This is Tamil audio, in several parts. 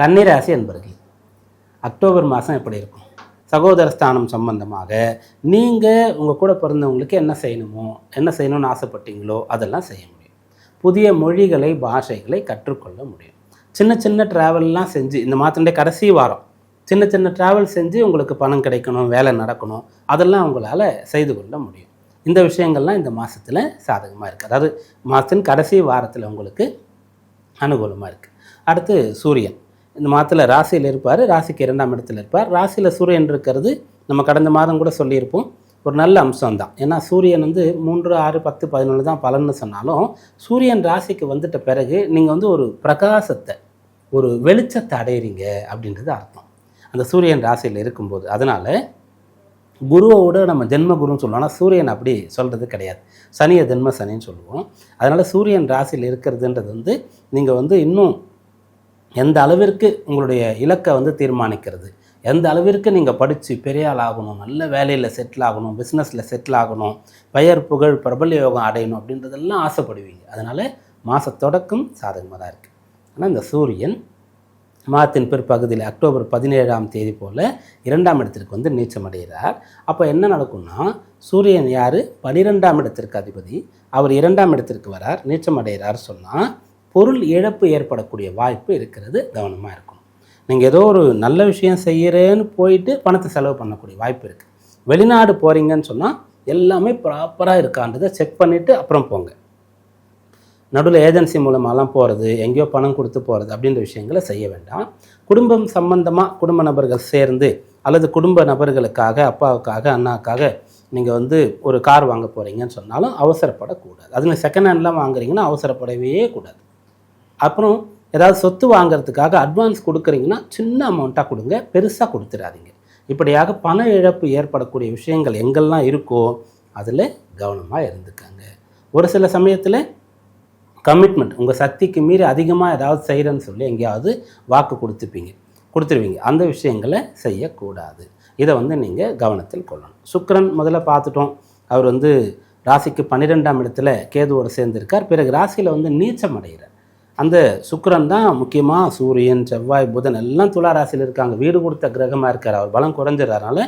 கன்னிராசி என்பர்கள் அக்டோபர் மாதம் எப்படி இருக்கும்? சகோதர ஸ்தானம் சம்பந்தமாக நீங்கள் உங்கள் கூட பிறந்தவங்களுக்கு என்ன செய்யணுமோ என்ன செய்யணும்னு ஆசைப்பட்டீங்களோ அதெல்லாம் செய்ய முடியும். புதிய மொழிகளை பாஷைகளை கற்றுக்கொள்ள முடியும். சின்ன சின்ன ட்ராவல்லாம் செஞ்சு இந்த மாதத்துடைய கடைசி வாரம் சின்ன சின்ன ட்ராவல் செஞ்சு உங்களுக்கு பணம் கிடைக்கணும் வேலை நடக்கணும் அதெல்லாம் உங்களால் செய்து கொள்ள முடியும். இந்த விஷயங்கள்லாம் இந்த மாதத்தில் சாதகமாக இருக்குது அதாவது மாதத்தின் கடைசி வாரத்தில் உங்களுக்கு அனுகூலமாக இருக்குது அடுத்து சூரியன். இந்த மாதத்தில் ராசியில் இருப்பார் ராசிக்கு இரண்டாம் இடத்துல இருப்பார். ராசியில் சூரியன் இருக்கிறது நம்ம கடந்த மாதம் கூட சொல்லியிருப்போம். ஒரு நல்ல அம்சம் தான் ஏன்னா சூரியன் வந்து மூன்று ஆறு பத்து பதினொன்று தான் பலன்னு சொன்னாலும் சூரியன் ராசிக்கு வந்துட்ட பிறகு நீங்கள் வந்து ஒரு பிரகாசத்தை ஒரு வெளிச்சத்தை அடையிறீங்க அப்படின்றது அர்த்தம். அந்த சூரியன் ராசியில் இருக்கும்போது. அதனால் குருவோட நம்ம ஜென்ம குருன்னு சொல்லுவோம் ஆனால் சூரியன் அப்படி சொல்கிறது கிடையாது. சனியை ஜென்ம சனின்னு சொல்லுவோம். அதனால் சூரியன் ராசியில் இருக்கிறதுன்றது வந்து நீங்கள் வந்து இன்னும் எந்த அளவிற்கு உங்களுடைய இலக்கை வந்து தீர்மானிக்கிறது? எந்த அளவிற்கு நீங்கள் படித்து பெரிய ஆள் ஆகணும் நல்ல வேலையில் செட்டில் ஆகணும் பிஸ்னஸில் செட்டில் ஆகணும் பெயர் புகழ் பிரபல யோகம் அடையணும் அப்படின்றதெல்லாம் ஆசைப்படுவீங்க. அதனால் மாத தொடக்கம் சாதகமாக தான் இருக்குது ஆனால் இந்த சூரியன் மாதத்தின் பிற்பகுதியில் அக்டோபர் பதினேழாம் தேதி போல் இரண்டாம் இடத்திற்கு வந்து நீச்சம் அடைகிறார். அப்போ என்ன நடக்கும்னா சூரியன் யார்? பனிரெண்டாம் இடத்திற்கு அதிபதி. அவர் இரண்டாம் இடத்திற்கு வரார் நீச்சமடைகிறார் சொன்னால் பொருள் இழப்பு ஏற்படக்கூடிய வாய்ப்பு இருக்கிறது. கவனமாக இருக்கும் நீங்கள் ஏதோ ஒரு நல்ல விஷயம் செய்கிறேன்னு போயிட்டு பணத்தை செலவு பண்ணக்கூடிய வாய்ப்பு இருக்குது வெளிநாடு போகிறீங்கன்னு சொன்னால் எல்லாமே ப்ராப்பராக இருக்கான்றதை செக் பண்ணிவிட்டு அப்புறம் போங்க. நடுவில் ஏஜென்சி மூலமாகலாம் போகிறது எங்கேயோ பணம் கொடுத்து போகிறது அப்படின்ற விஷயங்களை செய்ய வேண்டாம். குடும்பம் சம்பந்தமாக குடும்ப நபர்கள் சேர்ந்து அல்லது குடும்ப நபர்களுக்காக அப்பாவுக்காக அண்ணாவுக்காக நீங்கள் வந்து ஒரு கார் வாங்க போகிறீங்கன்னு சொன்னாலும் அவசரப்படக்கூடாது. அதில் செகண்ட் ஹேண்ட்லாம் வாங்குறீங்கன்னா அவசரப்படவே கூடாது. அப்புறம் ஏதாவது சொத்து வாங்கிறதுக்காக அட்வான்ஸ் கொடுக்குறீங்கன்னா சின்ன அமௌண்ட்டாக கொடுங்க பெருசாக கொடுத்துடாதீங்க. இப்படியாக பண இழப்பு ஏற்படக்கூடிய விஷயங்கள் எங்கெல்லாம் இருக்கோ அதில் கவனமாக இருந்துக்காங்க. ஒரு சில சமயத்தில் கமிட்மெண்ட் உங்கள் சக்திக்கு மீறி அதிகமாக ஏதாவது செய்கிறேன்னு சொல்லி எங்கேயாவது வாக்கு கொடுத்துப்பீங்க கொடுத்துருவீங்க. அந்த விஷயங்களை செய்யக்கூடாது. இதை வந்து நீங்கள் கவனத்தில் கொள்ளணும். சுக்கரன் முதல்ல பார்த்துட்டோம். அவர் வந்து ராசிக்கு பன்னிரெண்டாம் இடத்துல கேதுவோடு சேர்ந்திருக்கார். பிறகு ராசியில் வந்து நீச்சம் அடைகிறார். அந்த சுக்கரன் தான் முக்கியமாக சூரியன் செவ்வாய் புதன் எல்லாம் துலா ராசியில் இருக்காங்க. வீடு கொடுத்த கிரகமாக இருக்கார். அவர் பலம் குறைஞ்சிடறதுனால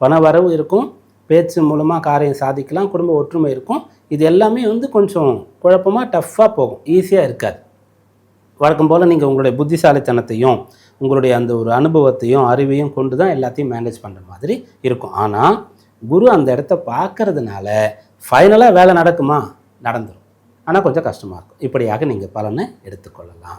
பண வரவு இருக்கும். பேச்சு மூலமாக காரியம் சாதிக்கலாம். குடும்ப ஒற்றுமை இருக்கும். இது எல்லாமே வந்து கொஞ்சம் குழப்பமாக டஃப்பாக போகும். ஈஸியாக இருக்காது. வழக்கம் போல் நீங்கள் உங்களுடைய புத்திசாலித்தனத்தையும் உங்களுடைய அந்த ஒரு அனுபவத்தையும் அறிவையும் கொண்டு தான் எல்லாத்தையும் மேனேஜ் பண்ணுற மாதிரி இருக்கும். ஆனால் குரு அந்த இடத்த பார்க்கறதுனால ஃபைனலாக வேலை நடக்குமா? நடந்துடும் ஆனால் கொஞ்சம் கஷ்டமாக இருக்கும். இப்படியாக நீங்கள் பலனை எடுத்துக்கொள்ளலாம்.